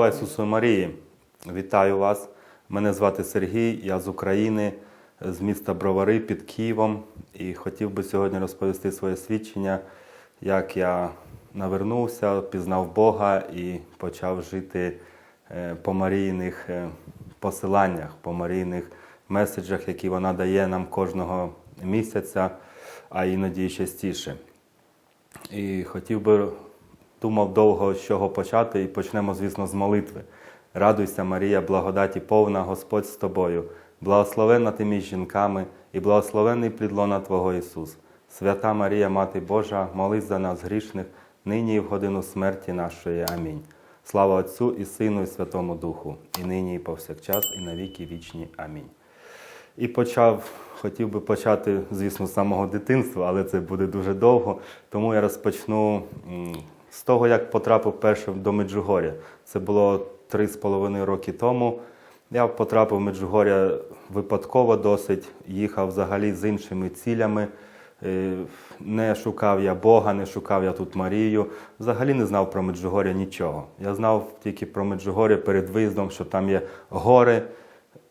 Слава Ісусу Марії! Вітаю вас! Мене звати Сергій, я з України, з міста Бровари під Києвом. І хотів би сьогодні розповісти своє свідчення, як я навернувся, пізнав Бога і почав жити е, по марійних е, посиланнях, по марійних меседжах, які вона дає нам кожного місяця, а іноді і частіше. І хотів би, думав довго з чого почати, і почнемо, звісно, з молитви. Радуйся, Марія, благодаті повна, Господь з тобою, благословенна ти між жінками, і благословенний плід лона Твого Ісус. Свята Марія, Мати Божа, молись за нас грішних, нині і в годину смерті нашої. Амінь. Слава Отцю і Сину, і Святому Духу, і нині, і повсякчас, і на віки вічні. Амінь. І почав, хотів би почати, звісно, з самого дитинства, але це буде дуже довго. Тому я розпочну з того, як потрапив першим до Меджугоря. Це було три з половиною роки тому. Я потрапив в Меджугоря випадково досить, їхав взагалі з іншими цілями. Е, Не шукав я Бога, не шукав я тут Марію. Взагалі не знав про Меджугоря нічого. Я знав тільки про Меджугоря перед виїздом, що там є гори,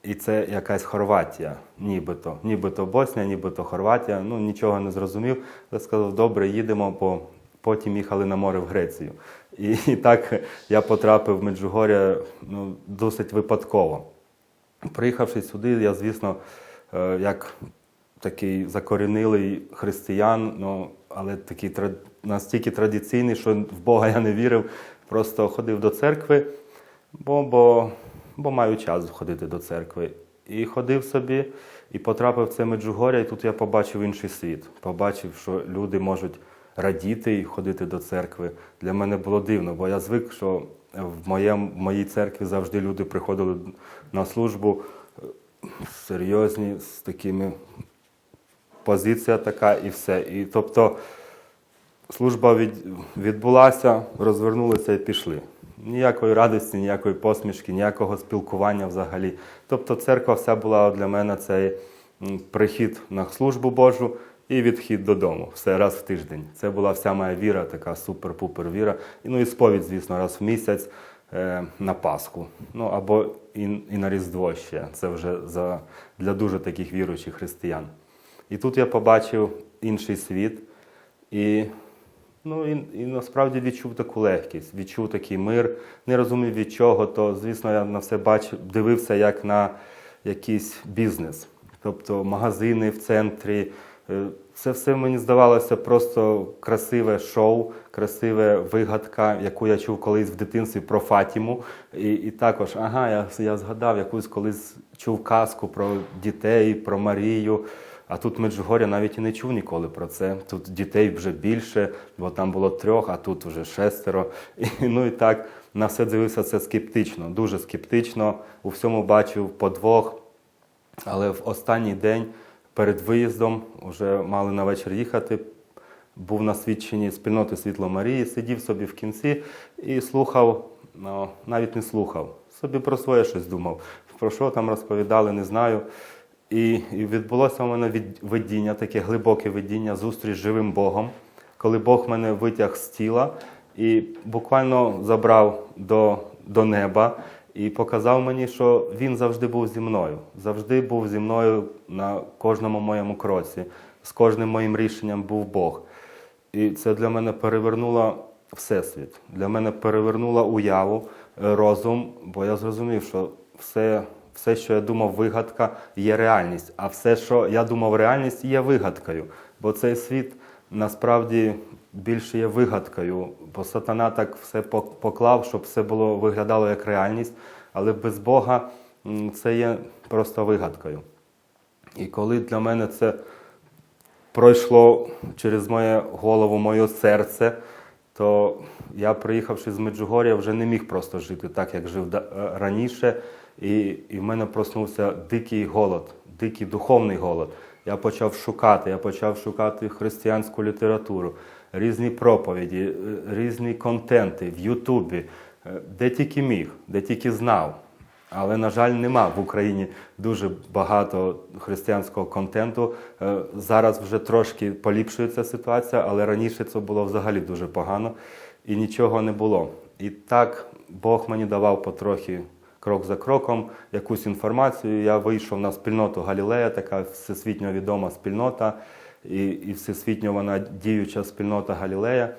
і це якась Хорватія, нібито. Нібито Боснія, нібито Хорватія. Ну нічого не зрозумів. Я сказав, добре, їдемо, бо потім їхали на море в Грецію. І, і так я потрапив в Меджугоря ну, досить випадково. Приїхавши сюди, я, звісно, е, як такий закорінилий християн, ну, але такий настільки традиційний, що в Бога я не вірив, просто ходив до церкви, бо, бо, бо маю час ходити до церкви. І ходив собі, і потрапив в це Меджугоря, і тут я побачив інший світ. Побачив, що люди можуть радіти і ходити до церкви. Для мене було дивно, бо я звик, що в, моєму, в моїй церкві завжди люди приходили на службу серйозні, з такими позиція така і все. І тобто служба від, відбулася, розвернулися і пішли. Ніякої радості, ніякої посмішки, ніякого спілкування взагалі. Тобто церква вся була для мене цей прихід на службу Божу і відхід додому. Все раз в тиждень. Це була вся моя віра, така супер-пупер віра. Ну і сповідь, звісно, раз в місяць е, на Пасху. Ну або і, і на Різдво ще. Це вже за, для дуже таких віруючих християн. І тут я побачив інший світ, і, ну, і, і насправді відчув таку легкість, відчув такий мир, не розумів від чого, то, звісно, я на все бачив, дивився як на якийсь бізнес. Тобто магазини в центрі. Е, Це все мені здавалося просто красиве шоу, красиве вигадка, яку я чув колись в дитинстві про Фатіму. І, і також, ага, я, я згадав якусь колись чув казку про дітей, про Марію. А тут в Меджугорі навіть і не чув ніколи про це. Тут дітей вже більше, бо там було трьох, а тут вже шестеро. І, ну і так на все дивився це скептично, дуже скептично. У всьому бачив подвох. Але в останній день перед виїздом вже мали на вечір їхати. Був на свідченні спільноти Світло Марії, сидів собі в кінці і слухав, ну, навіть не слухав, собі про своє щось думав. Про що там розповідали, не знаю. І, відбулося у мене від- видіння, таке глибоке видіння, зустріч з живим Богом, коли Бог мене витяг з тіла і буквально забрав до, до неба і показав мені, що він завжди був зі мною, завжди був зі мною на кожному моєму кроці, з кожним моїм рішенням був Бог. І це для мене перевернуло всесвіт. Для мене перевернуло уяву, е, розум, бо я зрозумів, що все, все, що я думав, вигадка, є реальність. А все, що я думав, реальність, є вигадкою. Бо цей світ насправді більше є вигадкою, бо сатана так все поклав, щоб все було виглядало як реальність, але без Бога це є просто вигадкою. І коли для мене це пройшло через моє голову, моє серце, то я, приїхавши з Меджугоря, вже не міг просто жити так, як жив е, раніше. І, і в мене проснувся дикий голод, дикий духовний голод. Я почав шукати, я почав шукати християнську літературу, різні проповіді, е, різні контенти в Ютубі, е, де тільки міг, де тільки знав. Але, на жаль, нема в Україні дуже багато християнського контенту. Е, Зараз вже трошки поліпшується ситуація, але раніше це було взагалі дуже погано і нічого не було. І так Бог мені давав потрохи крок за кроком якусь інформацію. Я вийшов на спільноту Галілея, така всесвітньо відома спільнота, і, і всесвітньо вона діюча спільнота Галілея,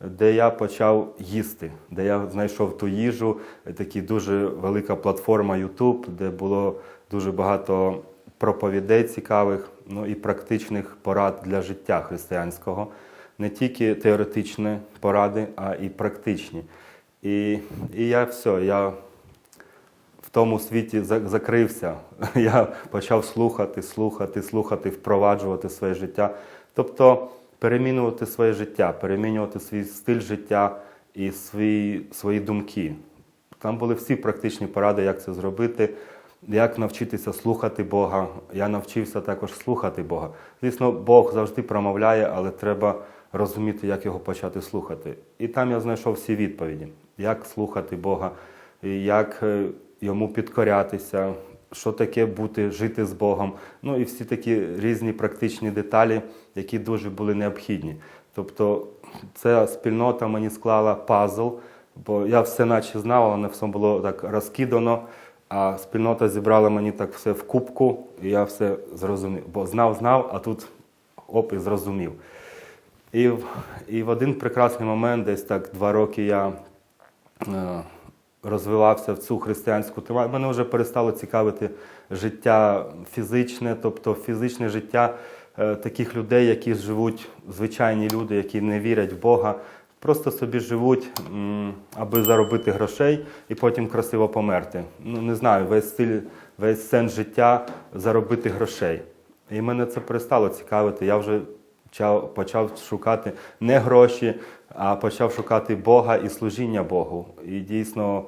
де я почав їсти, де я знайшов ту їжу, така дуже велика платформа YouTube, де було дуже багато проповідей цікавих, ну і практичних порад для життя християнського. Не тільки теоретичні поради, а і практичні. І, і я все, я тому світі закрився. Я почав слухати, слухати, слухати, впроваджувати своє життя. Тобто перемінювати своє життя, перемінювати свій стиль життя і свої, свої думки. Там були всі практичні поради, як це зробити, як навчитися слухати Бога. Я навчився також слухати Бога. Звісно, Бог завжди промовляє, але треба розуміти, як його почати слухати. І там я знайшов всі відповіді, як слухати Бога, як е, йому підкорятися, що таке бути, жити з Богом. Ну і всі такі різні практичні деталі, які дуже були необхідні. Тобто ця спільнота мені склала пазл, бо я все наче знав, але не все було так розкидано. А спільнота зібрала мені так все в кубку, і я все зрозумів. Бо знав, знав, а тут оп, і зрозумів. І, і в один прекрасний момент, десь так два роки я е, розвивався в цю християнську тематику. Мене вже перестало цікавити життя фізичне, тобто фізичне життя е, таких людей, які живуть, звичайні люди, які не вірять в Бога, просто собі живуть, аби заробити грошей і потім красиво померти. Ну, не знаю, весь стиль, весь сенс життя заробити грошей. І мене це перестало цікавити. Я вже почав, шукати не гроші, а почав шукати Бога і служіння Богу. І дійсно,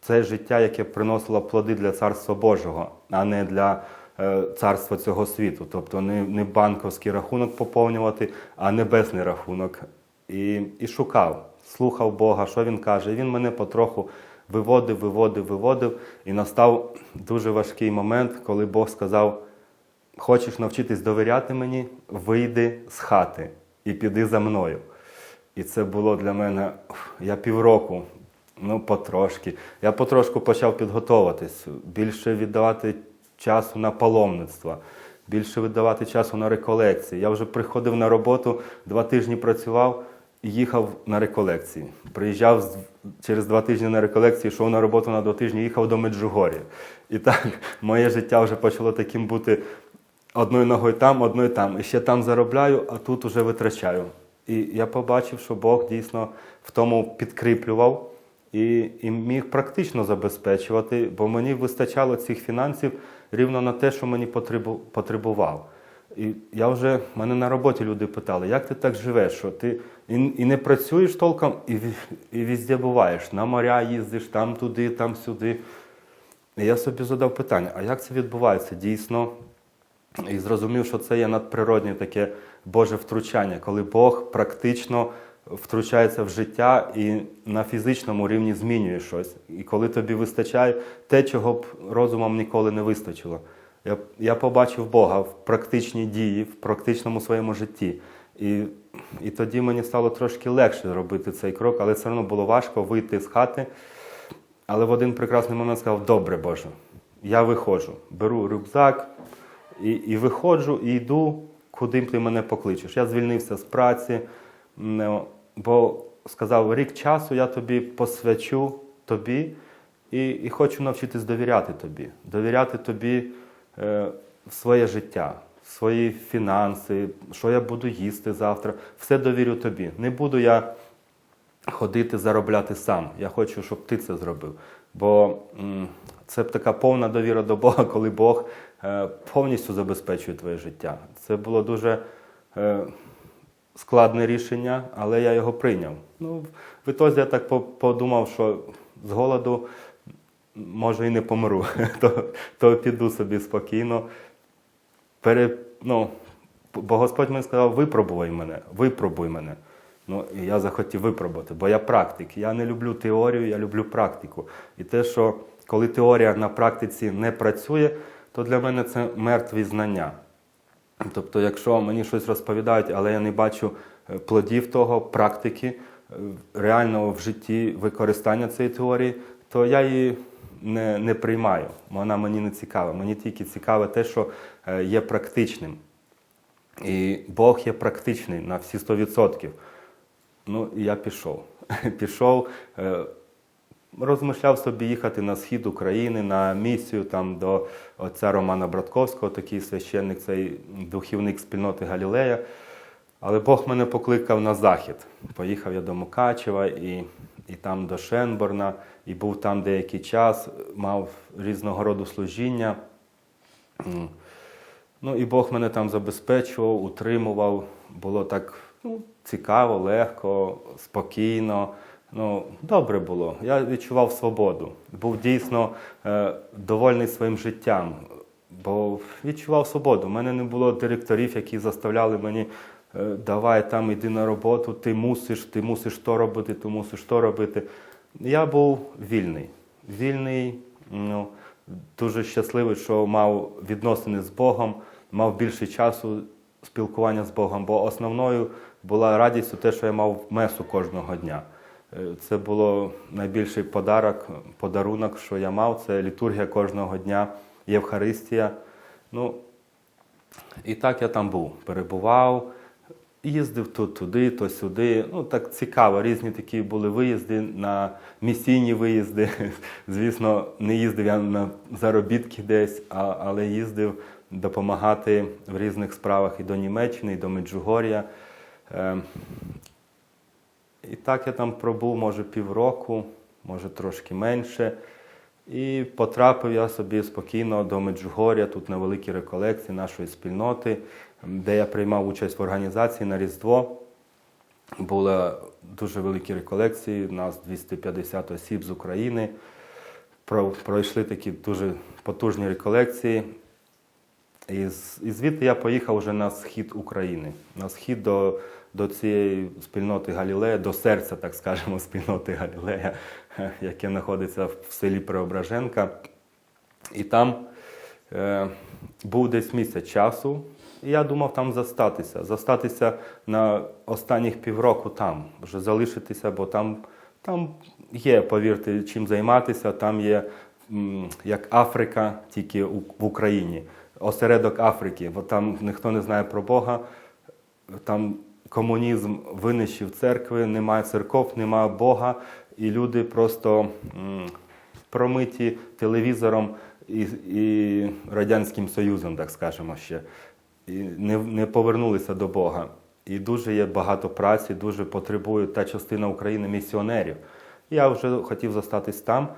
це життя, яке приносило плоди для Царства Божого, а не для е, царства цього світу. Тобто не, банковський рахунок поповнювати, а небесний рахунок. І, і шукав, слухав Бога, що він каже. Він мене потроху виводив, виводив, виводив. І настав дуже важкий момент, коли Бог сказав: Хочеш навчитись довіряти мені, вийди з хати і піди за мною. І це було для мене я півроку, ну потрошки. Я потрошку почав підготовуватись, більше віддавати часу на паломництво, більше віддавати часу на реколекції. Я вже приходив на роботу, два тижні працював і їхав на реколекції. Приїжджав через два тижні на реколекції, йшов на роботу на два тижні, їхав до Меджугор'я. І так моє життя вже почало таким бути одною ногою там, одною там. І ще там заробляю, а тут уже витрачаю. І я побачив, що Бог дійсно в тому підкріплював і, і міг практично забезпечувати, бо мені вистачало цих фінансів рівно на те, що мені потребував. І я вже мене на роботі люди питали, як ти так живеш, що ти і, і не працюєш толком, і, і везде буваєш. На моря їздиш, там туди, там сюди. І я собі задав питання, а як це відбувається дійсно? І зрозумів, що це є надприродне таке Боже втручання, коли Бог практично втручається в життя і на фізичному рівні змінює щось. І коли тобі вистачає те, чого б розумом ніколи не вистачило. Я, я побачив Бога в практичній дії, в практичному своєму житті. І, і тоді мені стало трошки легше робити цей крок, але все одно було важко вийти з хати. Але в один прекрасний момент сказав: Добре, Боже, я виходжу, беру рюкзак і, і виходжу, і йду, куди б ти мене покличеш. Я звільнився з праці, бо сказав, рік часу я тобі посвячу тобі і, і хочу навчитись довіряти тобі, довіряти тобі е, своє життя, свої фінанси, що я буду їсти завтра. Все довірю тобі. Не буду я ходити заробляти сам. Я хочу, щоб ти це зробив. Бо це така повна довіра до Бога, коли Бог е, повністю забезпечує твоє життя. Це було дуже е, складне рішення, але я його прийняв. Ну, в ітозі я так подумав, що з голоду може і не помру, то, то піду собі спокійно. Пере, ну, бо Господь мені сказав, випробуй мене, випробуй мене. Ну, і я захотів випробувати, бо я практик. Я не люблю теорію, я люблю практику. І те, що коли теорія на практиці не працює, то для мене це мертві знання. Тобто, якщо мені щось розповідають, але я не бачу е, плодів того, практики, е, реального в житті використання цієї теорії, то я її не, не приймаю. Вона мені не цікава. Мені тільки цікаве те, що е, є практичним. І Бог є практичний на всі 100%. Ну, і я пішов. Пішов, розмишляв собі їхати на схід України на місію там до отця Романа Братковського, такий священник, цей духівник спільноти Галілея. Але Бог мене покликав на захід. Поїхав я до Мукачева і, і там до Шенборна, і був там деякий час, мав різного роду служіння. Ну і Бог мене там забезпечував, утримував. Було так ну, цікаво, легко, спокійно. Ну, добре було. Я відчував свободу. Був дійсно е, довольний своїм життям, бо відчував свободу. У мене не було директорів, які заставляли мені е, давай там іди на роботу, ти мусиш, ти мусиш то робити, ти мусиш то робити. Я був вільний. Вільний, ну, дуже щасливий, що мав відносини з Богом, мав більше часу спілкування з Богом, бо основною була радість у те, що я мав месу кожного дня. Е, Це було найбільший подарок, подарунок, що я мав. Це літургія кожного дня, Євхаристія. Ну, і так я там був, перебував, їздив то туди, то сюди. Ну, так цікаво, різні такі були виїзди на місійні виїзди. Звісно, не їздив я на заробітки десь, а, але їздив допомагати в різних справах і до Німеччини, і до Меджугор'я. І так я там пробув, може, півроку, може трошки менше. І потрапив я собі спокійно до Меджугоря, тут на великій реколекції нашої спільноти, де я приймав участь в організації на Різдво. Були дуже великі реколекції, нас 250 осіб з України. Пройшли такі дуже потужні реколекції. І звідти я поїхав вже на схід України, на схід до, до цієї спільноти Галілея, до серця, так скажемо, спільноти Галілея, яке знаходиться в селі Преображенка. І там е, був десь місяць часу, і я думав там застатися. Застатися на останніх півроку там, вже залишитися, бо там, там є, повірте, чим займатися, там є м, як Африка, тільки у- в Україні. Осередок Африки, бо там ніхто не знає про Бога, там комунізм винищив церкви, немає церков, немає Бога, і люди просто промиті телевізором і, і Радянським Союзом, так скажемо ще, і не, не повернулися до Бога. І дуже є багато праці, дуже потребує та частина України місіонерів. Я вже хотів зостатись там.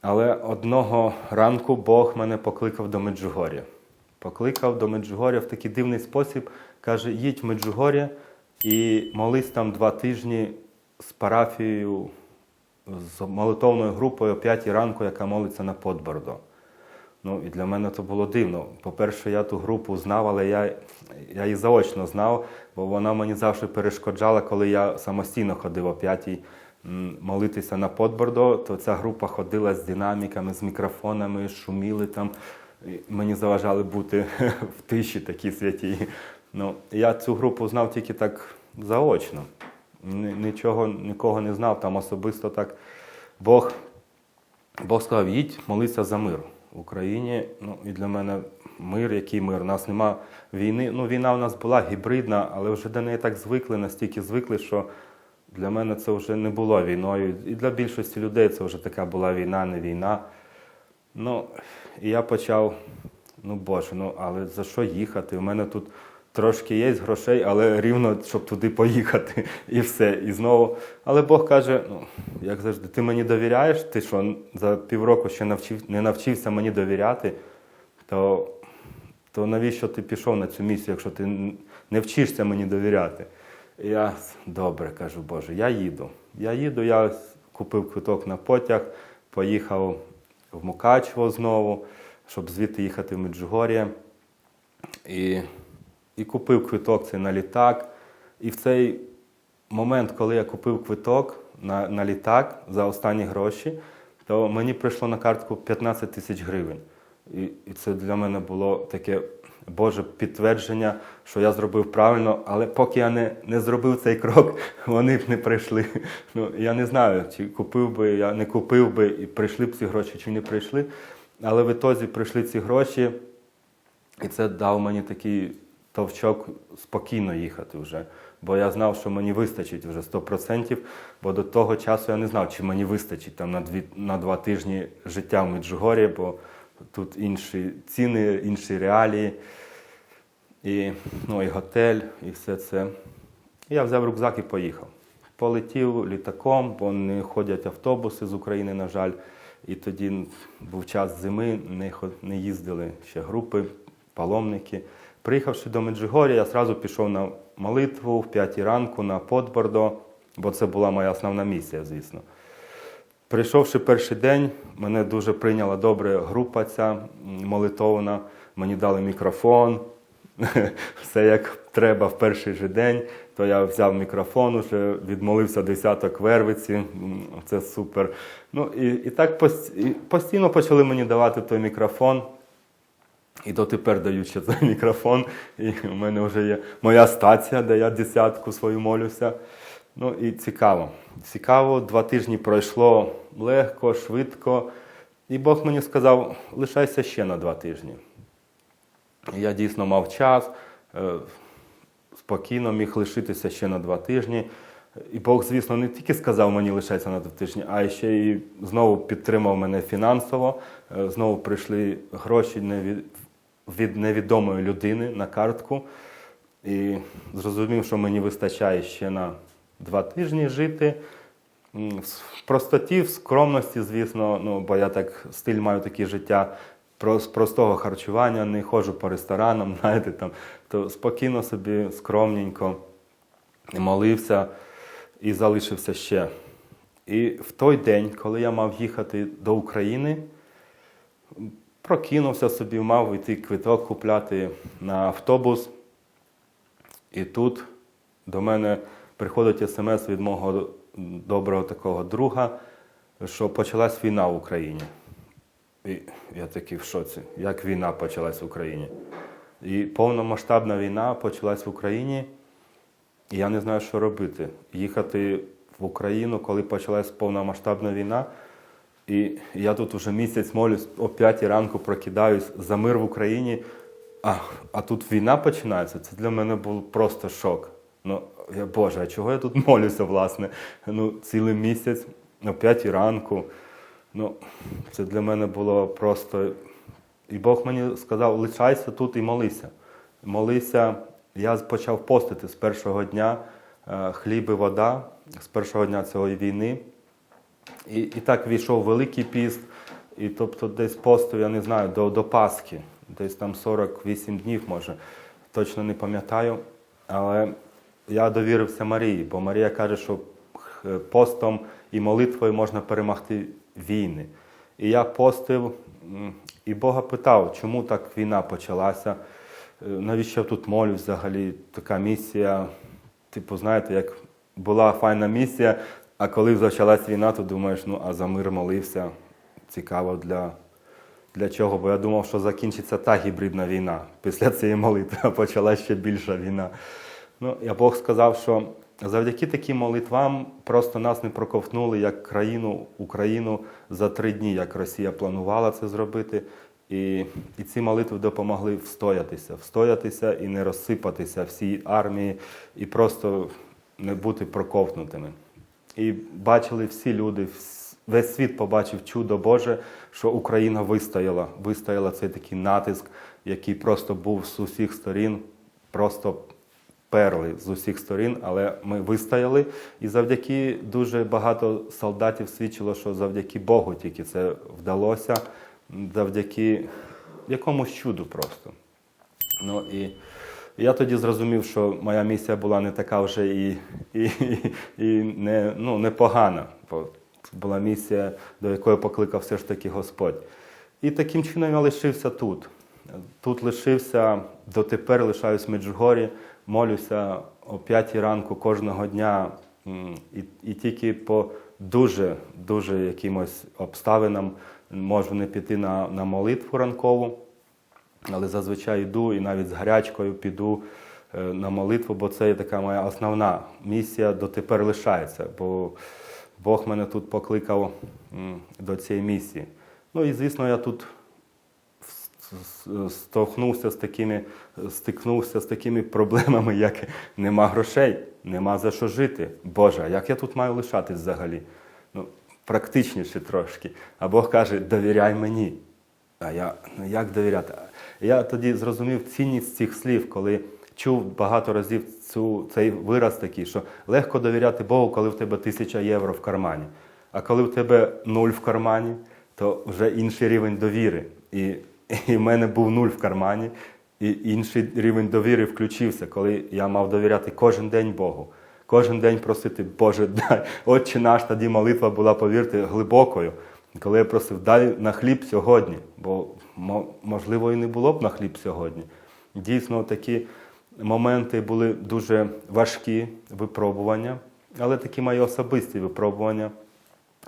Але одного ранку Бог мене покликав до Меджугор'я. Покликав до Меджугор'я в такий дивний спосіб. Каже: їдь в Меджугор'я і молись там два тижні з парафією, з молитовною групою о 5 ранку, яка молиться на Подбордо. Ну і для мене це було дивно. По-перше, я ту групу знав, але я, я її заочно знав, бо вона мені завжди перешкоджала, коли я самостійно ходив о п'ятій молитися на Подбордо, то ця група ходила з динаміками, з мікрофонами, шуміли там. Мені заважали бути в тиші такі святі. Ну, я цю групу знав тільки так заочно. Нічого, нікого не знав, там особисто так. Бог Бог сказав, їдь, молися за мир в Україні. Ну і для мене мир, який мир. У нас нема війни. Ну, війна у нас була гібридна, але вже до неї так звикли, настільки звикли, що для мене це вже не було війною. І для більшості людей це вже така була війна, не війна. Ну, і я почав, ну Боже, ну але за що їхати? У мене тут трошки є грошей, але рівно, щоб туди поїхати, і все. І знову. Але Бог каже: ну, як завжди, ти мені довіряєш, ти що за півроку ще навчив, не навчився мені довіряти, то, то навіщо ти пішов на цю місію, якщо ти не вчишся мені довіряти? І я добре кажу, Боже, я їду. Я їду, я купив квиток на потяг, поїхав в Мукачево знову, щоб звідти їхати в Меджугор'я. І, і купив квиток цей на літак. І в цей момент, коли я купив квиток на, на літак за останні гроші, то мені прийшло на картку 15 тисяч гривень. І, і це для мене було таке Боже підтвердження, що я зробив правильно, але поки я не, не зробив цей крок, вони б не прийшли. Ну, я не знаю, чи купив би, я не купив би і прийшли б ці гроші, чи не прийшли. Але в ітозі прийшли ці гроші, і це дав мені такий товчок спокійно їхати вже. Бо я знав, що мені вистачить вже 100%, бо до того часу я не знав, чи мені вистачить там на, дві, на два тижні життя в Меджугорі, бо тут інші ціни, інші реалії, і, ну, і готель, і все це. Я взяв рюкзак і поїхав. Полетів літаком, бо не ходять автобуси з України, на жаль. І тоді був час зими, не, їздили ще групи, паломники. Приїхавши до Меджигоря, я одразу пішов на молитву в п'ятій ранку на Подбордо, бо це була моя основна місія, звісно. Прийшовши перший день, мене дуже прийняла добре група ця молитовна. Мені дали мікрофон, все як треба в перший же день. То я взяв мікрофон, вже відмолився десяток вервиці. Це супер. Ну і, і так постійно почали мені давати той мікрофон. І дотепер дають ще цей мікрофон. І в мене вже є моя стація, де я десятку свою молюся. Ну і цікаво. Цікаво, два тижні пройшло легко, швидко. І Бог мені сказав, лишайся ще на два тижні. Я дійсно мав час, е, спокійно міг лишитися ще на два тижні. І Бог, звісно, не тільки сказав мені лишайся на два тижні, а ще й знову підтримав мене фінансово. Е, Знову прийшли гроші невід- від невідомої людини на картку. І зрозумів, що мені вистачає ще на два тижні жити. В простоті, в скромності, звісно, ну, бо я так стиль маю таке життя з простого харчування, не ходжу по ресторанам, знаєте, там, то спокійно собі, скромненько молився і залишився ще. І в той день, коли я мав їхати до України, прокинувся собі, мав йти квиток купляти на автобус. І тут до мене приходить смс від мого доброго такого друга, що почалась війна в Україні. І я такий в шоці, як війна почалась в Україні. І повномасштабна війна почалась в Україні, і я не знаю, що робити. Їхати в Україну, коли почалась повномасштабна війна. І я тут вже місяць молюсь, о 5 ранку прокидаюсь за мир в Україні, а, а тут війна починається. Це для мене був просто шок. Ну, я, Боже, а чого я тут молюся, власне? Ну, цілий місяць, о 5 ранку. Ну, це для мене було просто. І Бог мені сказав: лишайся тут і молися. Молися. Я почав постити з першого дня е, хліб і вода, з першого дня цієї війни. І, і так війшов Великий піст, і тобто десь постив, я не знаю, до, до Пасхи, десь там 48 днів, може, точно не пам'ятаю. Але я довірився Марії, бо Марія каже, що постом і молитвою можна перемогти війни. І я постив і Бога питав, чому так війна почалася, Е, навіщо тут молюсь взагалі, така місія. Типу, знаєте, як була файна місія, а коли почалась війна, то думаєш, ну а за мир молився. Цікаво для, для чого? Бо я думав, що закінчиться та гібридна війна. Після цієї молитви а почалась ще більша війна. Ну, я Бог сказав, що завдяки таким молитвам просто нас не проковтнули як країну, Україну за три дні, як Росія планувала це зробити. І, і ці молитви допомогли встоятися, встоятися і не розсипатися всій армії, і просто не бути проковтнутими. І бачили всі люди, весь світ побачив чудо Боже, що Україна вистояла. Вистояла цей такий натиск, який просто був з усіх сторін, просто перли з усіх сторін, але ми вистояли. І завдяки дуже багато солдатів свідчило, що завдяки Богу тільки це вдалося, завдяки якомусь чуду просто. Ну і я тоді зрозумів, що моя місія була не така вже і, і, і не, ну, непогана. Бо була місія, до якої покликав все ж таки Господь. І таким чином я лишився тут. Тут лишився, дотепер лишаюсь в Меджугорі, молюся о 5 ранку кожного дня. І, і тільки по дуже, дуже якимось обставинам можу не піти на, на молитву ранкову. Але зазвичай йду і навіть з гарячкою піду е, на молитву, бо це є така моя основна місія дотепер лишається. Бо Бог мене тут покликав до цієї місії. Ну і звісно, я тут стовхнувся з такими, стикнувся з такими проблемами, як нема грошей, нема за що жити. Боже, як я тут маю лишатись взагалі? Ну, практичніше трошки. А Бог каже, довіряй мені. А я ну як довіряти? Я тоді зрозумів цінність цих слів, коли чув багато разів цю, цей вираз такий, що легко довіряти Богу, коли в тебе тисяча євро в кармані. А коли в тебе нуль в кармані, то вже інший рівень довіри. І, і в мене був нуль в кармані, і інший рівень довіри включився, коли я мав довіряти кожен день Богу. Кожен день просити, Боже, дай. Отче наш, тоді молитва була, повірте, глибокою. Коли я просив, дай на хліб сьогодні, бо можливо і не було б на хліб сьогодні. Дійсно, такі моменти були дуже важкі випробування, але такі мої особисті випробування,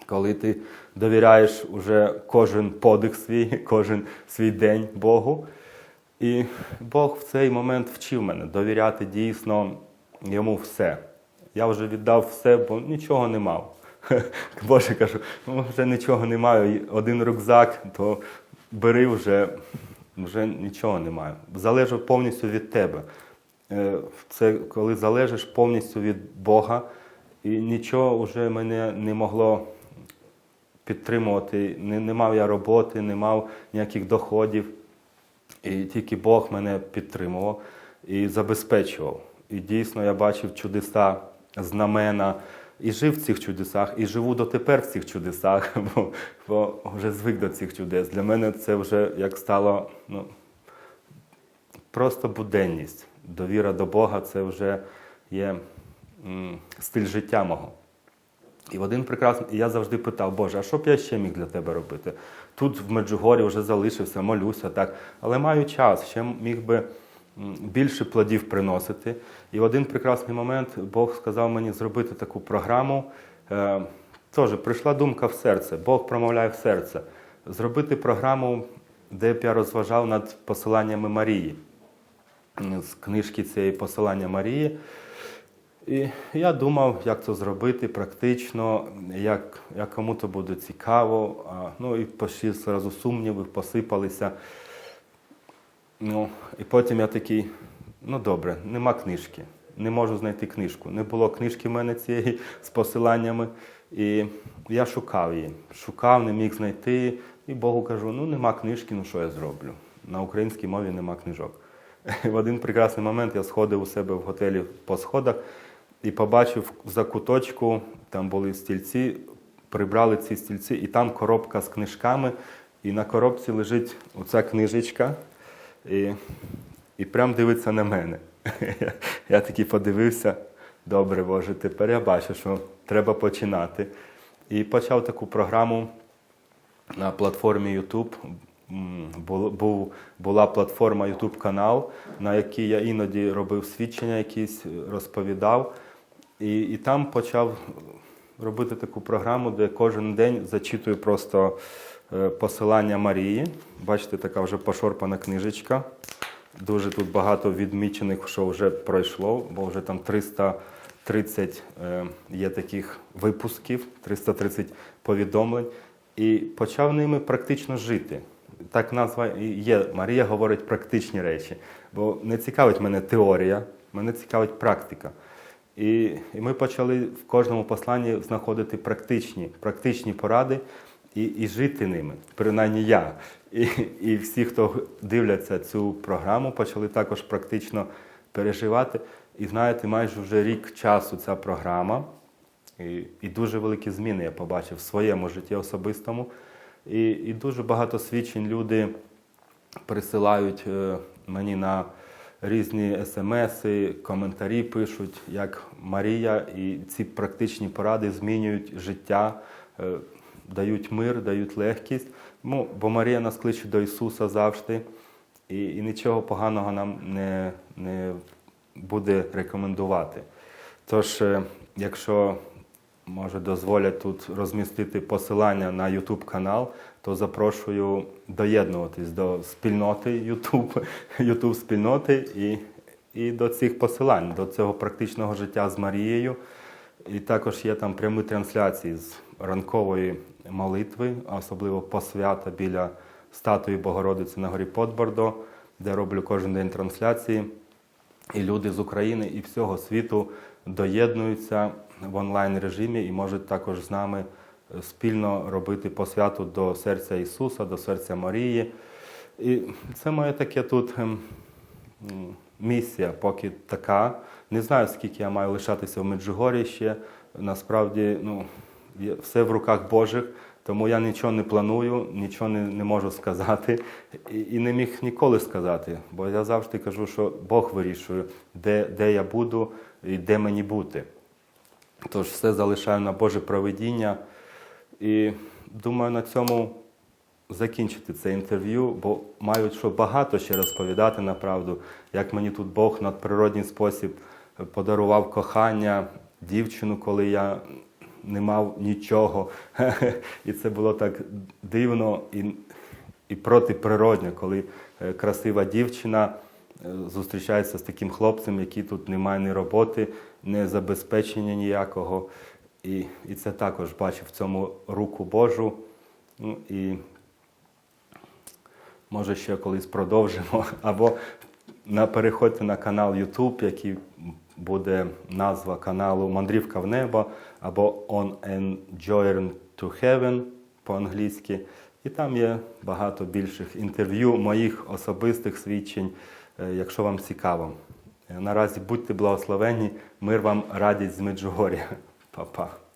коли ти довіряєш уже кожен подих свій, кожен свій день Богу. І Бог в цей момент вчив мене довіряти дійсно йому все. Я вже віддав все, бо нічого не мав. Боже кажу, ну вже нічого не маю. Один рюкзак, то бери вже, вже нічого не маю. Залежу повністю від тебе. Е, Це коли залежиш повністю від Бога, і нічого вже мене не могло підтримувати. Не, не мав я роботи, не мав ніяких доходів. І тільки Бог мене підтримував і забезпечував. І дійсно я бачив чудеса, знамена, і жив в цих чудесах, і живу дотепер в цих чудесах, бо, бо вже звик до цих чудес. Для мене це вже як стало ну, просто буденність. Довіра до Бога це вже є м, стиль життя мого. І в один прекрасний, і я завжди питав, Боже, а що б я ще міг для тебе робити? Тут в Меджугорі вже залишився, молюся, так, але маю час, ще міг би більше плодів приносити. І в один прекрасний момент Бог сказав мені зробити таку програму. Е, Теж прийшла думка в серце, Бог промовляє в серце. Зробити програму, де б я розважав над посиланнями Марії, з книжки цієї посилання Марії. І я думав, як це зробити практично, як, як кому то буде цікаво. Ну і почти зразу сумніви посипалися. Ну, і потім я такий, ну добре, нема книжки, не можу знайти книжку. Не було книжки в мене цієї з посиланнями. І я шукав її. Шукав, не міг знайти. І Богу кажу, ну нема книжки, ну що я зроблю? На українській мові нема книжок. В один прекрасний момент я сходив у себе в готелі по сходах і побачив за куточку, там були стільці, прибрали ці стільці, і там коробка з книжками, і на коробці лежить оця книжечка, і, і прям дивиться на мене. Я, такий подивився, добре, Боже, тепер я бачу, що треба починати. І почав таку програму на платформі YouTube. Був, була платформа YouTube канал, на якій я іноді робив свідчення, якісь розповідав. І, і там почав робити таку програму, де кожен день зачитую просто посилання Марії. Бачите, така вже пошорпана книжечка. Дуже тут багато відмічених, що вже пройшло, бо вже там 330 е, є таких випусків, 330 повідомлень. І почав ними практично жити. Так назва і є. Марія говорить практичні речі, бо не цікавить мене теорія, мене цікавить практика. І, і ми почали в кожному посланні знаходити практичні, практичні поради і, і жити ними, принаймні я. І, і всі, хто дивляться цю програму, почали також практично переживати. І знаєте, майже вже рік часу ця програма, і, і дуже великі зміни я побачив в своєму житті особистому. І, і дуже багато свідчень люди присилають е, мені на різні смси, коментарі пишуть, як Марія, і ці практичні поради змінюють життя, е, дають мир, дають легкість. Ну, бо Марія нас кличе до Ісуса завжди, і, і нічого поганого нам не, не буде рекомендувати. Тож, е, якщо може дозволять тут розмістити посилання на YouTube канал, то запрошую доєднуватись до спільноти YouTube, YouTube спільноти і, і до цих посилань, до цього практичного життя з Марією. І також є там прямі трансляції з ранкової молитви, а особливо посвята біля статуї Богородиці на горі Подбордо, де роблю кожен день трансляції. І люди з України і всього світу доєднуються в онлайн режимі і можуть також з нами спільно робити посвяту до серця Ісуса, до серця Марії. І це моє таке тут ем, місія, поки така. Не знаю, скільки я маю лишатися в Меджугорі ще. Насправді, ну, все в руках Божих, тому я нічого не планую, нічого не, не можу сказати і, і не міг ніколи сказати. Бо я завжди кажу, що Бог вирішує, де, де я буду і де мені бути. Тож все залишаю на Боже проведіння. І думаю, на цьому закінчити це інтерв'ю, бо маю що багато ще розповідати на правду, як мені тут Бог в надприродній спосіб подарував кохання, дівчину, коли я не мав нічого. І це було так дивно і, і протиприродно, коли е, красива дівчина е, зустрічається з таким хлопцем, який тут не має ні роботи, ні забезпечення ніякого. І, і це також бачив в цьому руку Божу. Ну, і може ще колись продовжимо. Або на, переходьте на канал YouTube, який буде назва каналу Мандрівка в небо, або On an to Heaven по-англійськи. І там є багато більших інтерв'ю, моїх особистих свідчень, е, якщо вам цікаво. Е, Наразі будьте благословені, мир вам радість з Меджугор'я. Па-па.